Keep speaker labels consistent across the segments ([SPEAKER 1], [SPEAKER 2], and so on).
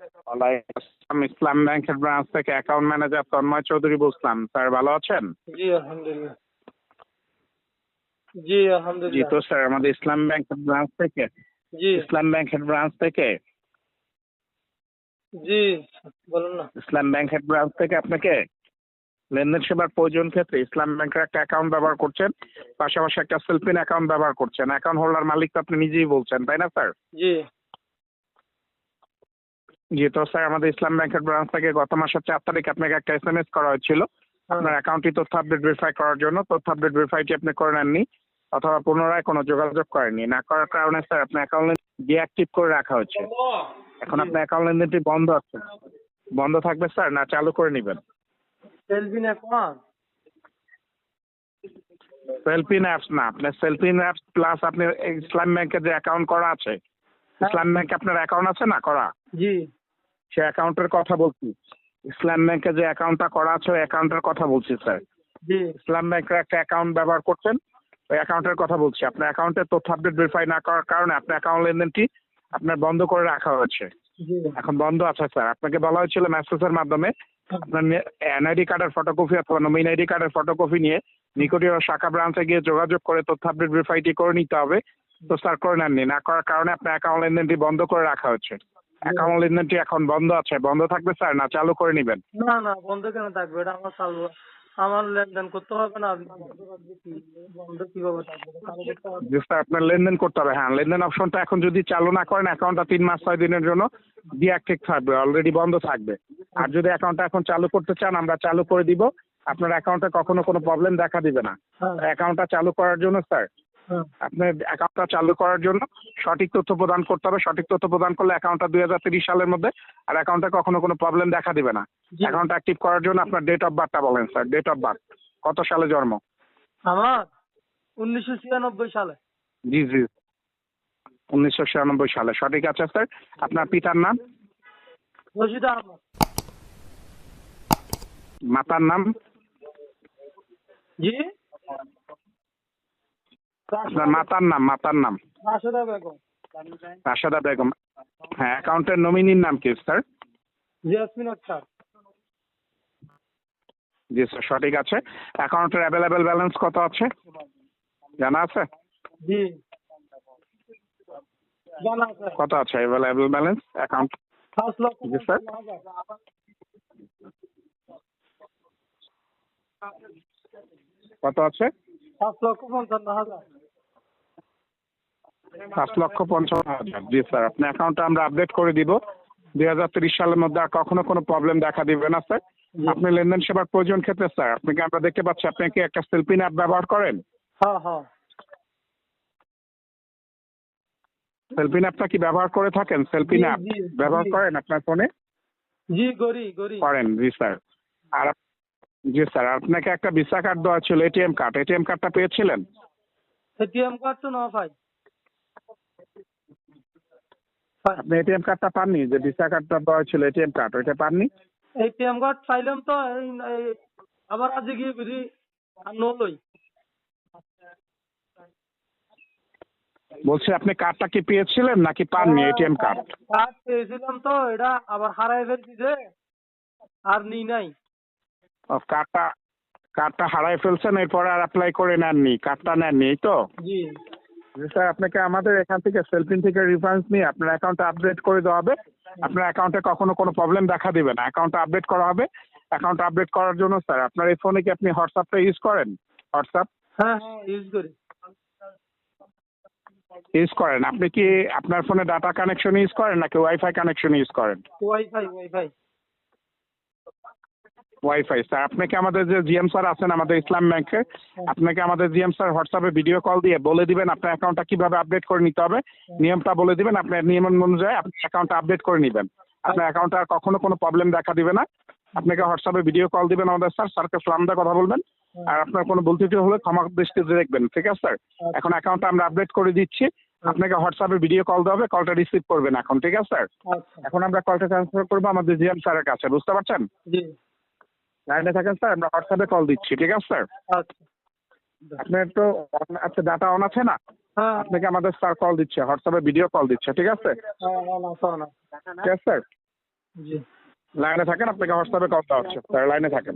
[SPEAKER 1] ওয়ালাইকুম ইসলাম ব্যাংকের ব্রাঞ্চ থেকে অ্যাকাউন্ট ম্যানেজার তন্ময় চৌধুরী বলছিলাম স্যার ভালো আছেন?
[SPEAKER 2] জি আলহামদুলিল্লাহ। জি
[SPEAKER 1] জি তো স্যার আমাদের ইসলাম ব্যাংকের ব্রাঞ্চ থেকে
[SPEAKER 2] জি।
[SPEAKER 1] ইসলাম ব্যাংকের ব্রাঞ্চ থেকে
[SPEAKER 2] জি বলুন না।
[SPEAKER 1] ইসলাম ব্যাংকের ব্রাঞ্চ থেকে আপনাকে লেনদেন সেবার প্রয়োজন ক্ষেত্রে ইসলাম ব্যাংকের একটা অ্যাকাউন্ট ব্যবহার করছেন। পাশাপাশি একটা সেলফিন অ্যাকাউন্ট ব্যবহার করছেন। অ্যাকাউন্ট হোল্ডার মালিক তো আপনি নিজেই বলছেন তাই না স্যার
[SPEAKER 2] জি।
[SPEAKER 1] জি তো স্যার আমাদের ইসলাম ব্যাংকের ব্রাঞ্চ থেকে গত মাসের চার তারিখ আপনাকে একটা এস এম এস করা হয়েছিল। আপনার অ্যাকাউন্টটি তথ্য আপডেট ভেরিফাই করার জন্য। তথ্য আপডেট ভেরিফাইটি আপনি করে নেননি অথবা পুনরায় কোনো যোগাযোগ করেননি। না করার কারণে স্যার আপনার অ্যাকাউন্ট ডিঅ্যাক্টিভ করে রাখা হয়েছে। এখন আপনার অ্যাকাউন্ট লেনদেনটি বন্ধ আছে। বন্ধ থাকবে স্যার না চালু করে নেবেন।
[SPEAKER 2] সেলফিন
[SPEAKER 1] অ্যাপস না আপনার সেলফিন অ্যাপস প্লাস আপনি ইসলাম ব্যাংকের যে অ্যাকাউন্ট করা আছে ইসলাম ব্যাংকে আপনার অ্যাকাউন্ট আছে না করা?
[SPEAKER 2] জি।
[SPEAKER 1] সে অ্যাকাউন্টের কথা বলছি। ইসলাম ব্যাংকে যে অ্যাকাউন্টটা করা আছে ওই অ্যাকাউন্টের কথা বলছি স্যার।
[SPEAKER 2] জি।
[SPEAKER 1] ইসলাম ব্যাংকের একটা অ্যাকাউন্ট ব্যবহার করছেন ওই অ্যাকাউন্টের কথা বলছি। আপনার অ্যাকাউন্টের তথ্য আপডেট ভেরিফাই না করার কারণে আপনার অ্যাকাউন্ট লেনদেনটি আপনার বন্ধ করে রাখা হয়েছে। এখন বন্ধ আছে স্যার। আপনাকে বলা হয়েছিল মেসেজের মাধ্যমে আপনার এনআইডি কার্ডের ফটোকপি অথবা নমিন আইডি কার্ডের ফটোকপি নিয়ে নিকটীয় শাখা ব্রাঞ্চে গিয়ে যোগাযোগ করে তথ্য আপডেট ভেরিফাইটি করে নিতে হবে। তো স্যার করে নেননি। না করার কারণে আপনার অ্যাকাউন্ট লেনদেনটি বন্ধ করে রাখা হচ্ছে। অ্যাকাউন্ট লেনদেনটি এখন বন্ধ আছে। বন্ধ থাকবে স্যার? না চালু করে নেবেন?
[SPEAKER 2] না না বন্ধ কেন থাকবে? এটা আমার চালু। আমার লেনদেন করতে হবে না। বন্ধ কীভাবে থাকবে?
[SPEAKER 1] স্যার আপনার লেনদেন করতে হবে। হ্যাঁ লেনদেন অপশনটা এখন যদি চালু না করেন অ্যাকাউন্টটা তিন মাস ছয় দিনের জন্য ডিঅ্যাক্টিভ থাকবে। অলরেডি বন্ধ থাকবে। আর যদি অ্যাকাউন্টটা এখন চালু করতে চান আমরা চালু করে দিব। আপনার অ্যাকাউন্টে কখনো কোনো প্রবলেম দেখা দিবে না।
[SPEAKER 2] হ্যাঁ।
[SPEAKER 1] অ্যাকাউন্টটা চালু করার জন্য স্যার আপনার অ্যাকাউন্টটা চালু করার জন্য সঠিক তথ্য প্রদান করতে হবে। সঠিক তথ্য প্রদান করলে অ্যাকাউন্টটা দুই হাজার তিরিশ সালের মধ্যে আর অ্যাকাউন্টে কখনো কোনো প্রবলেম দেখা দিবে না। অ্যাকাউন্ট অ্যাক্টিভ করার জন্য আপনার ডেট অফ বার্থটা বলেন স্যার ডেট অফ বার্থ কত সালে জন্ম?
[SPEAKER 2] আমার উনিশশো ছিয়ানব্বই সালে।
[SPEAKER 1] জি জি। উনিশশো ছিয়ানব্বই সালে। সঠিক আছে স্যার আপনার পিতার নাম?
[SPEAKER 2] রশিদ আহমদ।
[SPEAKER 1] মাতার নাম?
[SPEAKER 2] জি?
[SPEAKER 1] মাতার নাম মাতার নাম।
[SPEAKER 2] রাশেদা বেগম
[SPEAKER 1] রাশেদা বেগম। হ্যাঁ অ্যাকাউন্টের নমিনির নাম কি স্যার?
[SPEAKER 2] জিয়াসমিন আক্তার।
[SPEAKER 1] জি স্যার সঠিক আছে। অ্যাকাউন্টের অ্যাভেলেবেল ব্যালেন্স কত আছে? জানা আছে?
[SPEAKER 2] জি। জানা আছে।
[SPEAKER 1] কত আছে অ্যাভেলেবেল ব্যালেন্স অ্যাকাউন্ট?
[SPEAKER 2] লক্ষ
[SPEAKER 1] জি, স্যার। কত আছে?
[SPEAKER 2] পাঁচ লক্ষ পঞ্চান্ন হাজার।
[SPEAKER 1] পাঁচ লক্ষ পঞ্চান্ন হাজার। জি স্যার আপনার অ্যাকাউন্টটা আমরা আপডেট করে দিব। দুই হাজার তিরিশ সালের মধ্যে আর কখনো কোনো প্রবলেম দেখা দিবে না স্যার আপনি লেনদেন সেবার প্রয়োজন ক্ষেত্রে স্যার আপনাকে আমরা দেখতে পাচ্ছি আপনি কি একটা সেলফিন অ্যাপ ব্যবহার করেন?
[SPEAKER 2] হ্যাঁ হ্যাঁ।
[SPEAKER 1] সেলফিন অ্যাপটা কি ব্যবহার করে থাকেন? সেলফিন অ্যাপ ব্যবহার করেন আপনার ফোনে
[SPEAKER 2] জি গরি গরি
[SPEAKER 1] করেন জি স্যার আর জি স্যার আপনাকে একটা ভিসা কার্ড দেওয়া ছিল এটিএম কার্ড এটিএম কার্ডটা পেয়েছিলেন?
[SPEAKER 2] এটিএম কার্ড তো না ভাই
[SPEAKER 1] আপনি এটিএম কার্ডটা পাননি? যে ভিসা কার্ডটা দেওয়া ছিল এটিএম কার্ড ওইটা পাননি?
[SPEAKER 2] এটিএম কার্ড পাইলাম তো আবার আজ গিয়ে বুঝি আর নলই
[SPEAKER 1] বলছি আপনি কার্ডটা কি পেয়েছিলেন নাকি পাননি এটিএম কার্ড
[SPEAKER 2] কার্ড পেয়েছিলাম তো এটা আবার হারাই ফেলছি যে আর নি নাই।
[SPEAKER 1] ও, কার্ডটা কার্ডটা হারাই ফেলছেন এরপরে আর অ্যাপ্লাই করে নেননি কার্ডটা নেননি তো?
[SPEAKER 2] জি।
[SPEAKER 1] স্যার আপনাকে আমাদের এখান থেকে সেলফিন থেকে রেফারেন্স নিয়ে আপনার অ্যাকাউন্টটা আপডেট করে দেওয়া হবে। আপনার অ্যাকাউন্টে কখনো কোনো প্রবলেম দেখা দিবে না। অ্যাকাউন্টটা আপডেট করা হবে। অ্যাকাউন্ট আপডেট করার জন্য স্যার আপনার এই ফোনে কি আপনি হোয়াটসঅ্যাপটা ইউজ করেন? হোয়াটসঅ্যাপ
[SPEAKER 2] হ্যাঁ হ্যাঁ ইউজ করি।
[SPEAKER 1] ইউজ করেন। আপনি কি আপনার ফোনে ডাটা কানেকশন ইউজ করেন নাকি ওয়াইফাই কানেকশন ইউজ করেন?
[SPEAKER 2] ওয়াইফাই ওয়াইফাই
[SPEAKER 1] ওয়াইফাই স্যার আপনাকে আমাদের যে জিএম স্যার আছেন আমাদের ইসলাম ব্যাংকে আপনাকে আমাদের জিএম স্যার হোয়াটসঅ্যাপে ভিডিও কল দিয়ে বলে দিবেন আপনার অ্যাকাউন্টটা কীভাবে আপডেট করে নিতে হবে। নিয়মটা বলে দিবেন আপনার নিয়ম অনুযায়ী আপনি অ্যাকাউন্টটা আপডেট করে নেবেন। আপনার অ্যাকাউন্টে আর কখনো কোনো প্রবলেম দেখা দিবে না। আপনাকে হোয়াটসঅ্যাপে ভিডিও কল দিবেন আমাদের স্যার স্যারকে সালামদা কথা বলবেন। আর আপনার কোনো ভুল ত্রুটি হলে ক্ষমা দৃষ্টিতে দেখবেন ঠিক আছে স্যার এখন অ্যাকাউন্টটা আমরা আপডেট করে দিচ্ছি। আপনাকে হোয়াটসঅ্যাপে ভিডিও কল দেওয়া হবে কলটা রিসিভ করবেন এখন ঠিক আছে স্যার
[SPEAKER 2] আচ্ছা।
[SPEAKER 1] এখন আমরা কলটা ট্রান্সফার করব আমাদের জিএম স্যারের কাছে বুঝতে পারছেন?
[SPEAKER 2] জি।
[SPEAKER 1] লাইনে থাকেন স্যার আমরা হোয়াটসঅ্যাপে কল দিচ্ছি ঠিক আছে স্যার?
[SPEAKER 2] আচ্ছা।
[SPEAKER 1] আপনার তো আচ্ছা ডাটা অন আছে না?
[SPEAKER 2] হ্যাঁ।
[SPEAKER 1] আপনাকে আমাদের স্যার কল দিচ্ছে হোয়াটসঅ্যাপে ভিডিও কল দিচ্ছে ঠিক আছে?
[SPEAKER 2] হ্যাঁ
[SPEAKER 1] ঠিক আছে স্যার? লাইনে থাকেন আপনাকে হোয়াটসঅ্যাপে কল দেওয়া হচ্ছে স্যার লাইনে থাকেন।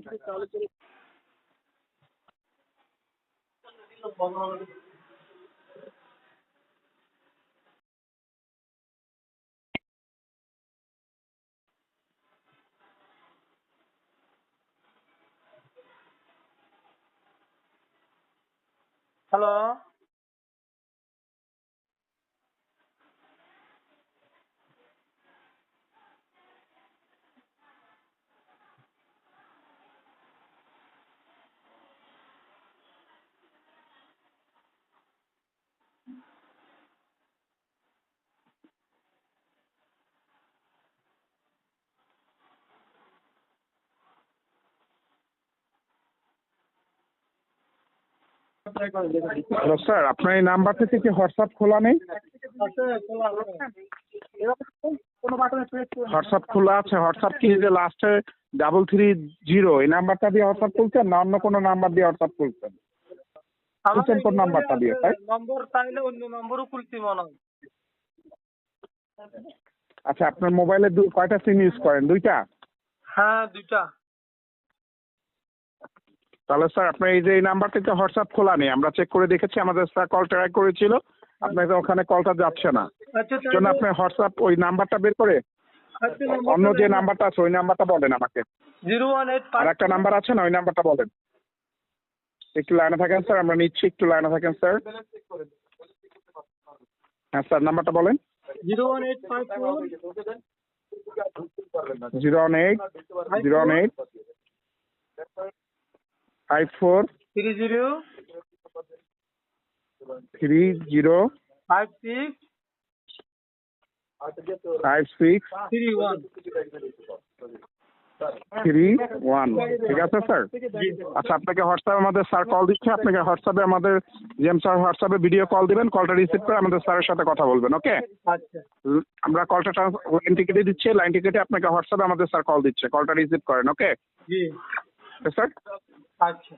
[SPEAKER 1] Hello? স্যার আপনার এই নাম্বার থেকে কি হোয়াটসঅ্যাপ খোলা নেই? হোয়াটসঅ্যাপ খোলা আছে হোয়াটসঅ্যাপ কি যে লাস্টে ডাবল থ্রি জিরো এই নাম্বারটা দিয়ে হোয়াটসঅ্যাপ খুলছেন না অন্য কোনো নাম্বার দিয়ে হোয়াটসঅ্যাপ খুলছেন? খুলছেন কোন নাম্বারটা দিয়ে তাই?
[SPEAKER 2] নম্বর চাইলে অন্য নম্বরও খুলছি মনে হয়
[SPEAKER 1] আচ্ছা আপনার মোবাইলে কয়টা সিম ইউজ করেন? দুইটা?
[SPEAKER 2] হ্যাঁ দুইটা।
[SPEAKER 1] তাহলে স্যার আপনার এই যে এই নাম্বারটিতে হোয়াটসঅ্যাপ খোলা নেই আমরা চেক করে দেখেছি আমাদের স্যার কল ট্রাই করেছিল আপনাকে ওখানে কলটা যাচ্ছে না।
[SPEAKER 2] আচ্ছা
[SPEAKER 1] জন্য আপনি হোয়াটসঅ্যাপ ওই নাম্বারটা বের করে অন্য যে নাম্বারটা আছে ওই নাম্বারটা বলেন আমাকে।
[SPEAKER 2] জিরো ওয়ান এইট
[SPEAKER 1] আর একটা নাম্বার আছে না ওই নাম্বারটা বলেন। একটু লাইনে থাকেন স্যার আমরা নিচ্ছি একটু লাইনে থাকেন স্যার। হ্যাঁ স্যার নাম্বারটা বলেন।
[SPEAKER 2] Zero one eight
[SPEAKER 1] zero one eight zero one eight. Five four
[SPEAKER 2] three zero
[SPEAKER 1] three zero
[SPEAKER 2] five six
[SPEAKER 1] five six
[SPEAKER 2] three one
[SPEAKER 1] three one ঠিক আছে স্যার আচ্ছা আপনাকে হোয়াটসঅ্যাপে আমাদের স্যার কল দিচ্ছে। আপনাকে হোয়াটসঅ্যাপে আমাদের জিএম স্যার হোয়াটসঅ্যাপে ভিডিও কল দিবেন কলটা রিসিভ করে আমাদের স্যারের সাথে কথা বলবেন ওকে
[SPEAKER 2] আচ্ছা।
[SPEAKER 1] আমরা কলটা লাইন টিকেটে দিচ্ছি লাইন টিকেটে আপনাকে হোয়াটসঅ্যাপে আমাদের স্যার কল দিচ্ছে কলটা রিসিভ করেন ওকে
[SPEAKER 2] জি।
[SPEAKER 1] স্যার
[SPEAKER 2] আচ্ছা